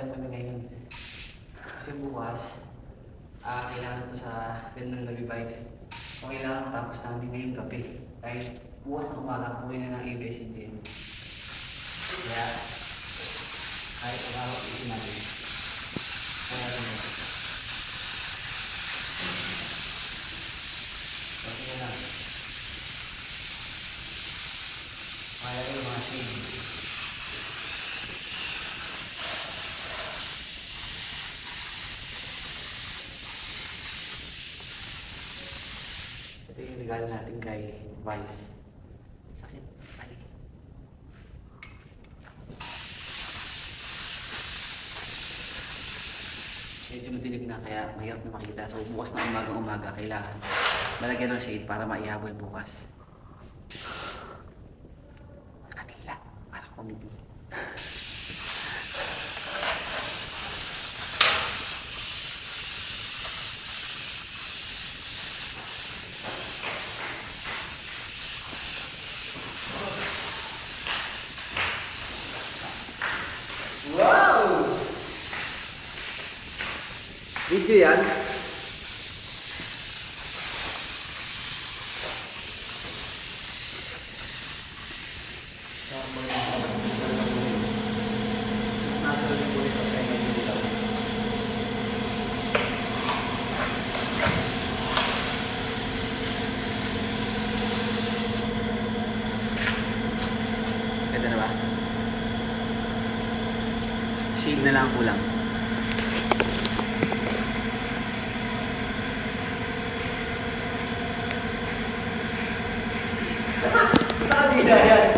meron kami ngayon. Kasi bukas, ah, kailangan to sa gandang gabi vibes. So, kailangan tapos namin ngayong gabi. Dahil bukas na umaga, kuwi na ng ABS-CBN. Kaya, kahit araw, isin natin. Kaya, ano Kaya, ano mga regalo natin kay Vice. Sakit. Ay. Medyo madilim na kaya mahirap na makita. So bukas na umaga umaga kailangan malagyan ng shade para maihabol bukas. Kanila. Para comedy. Video yan? Shade na lang ang kulang.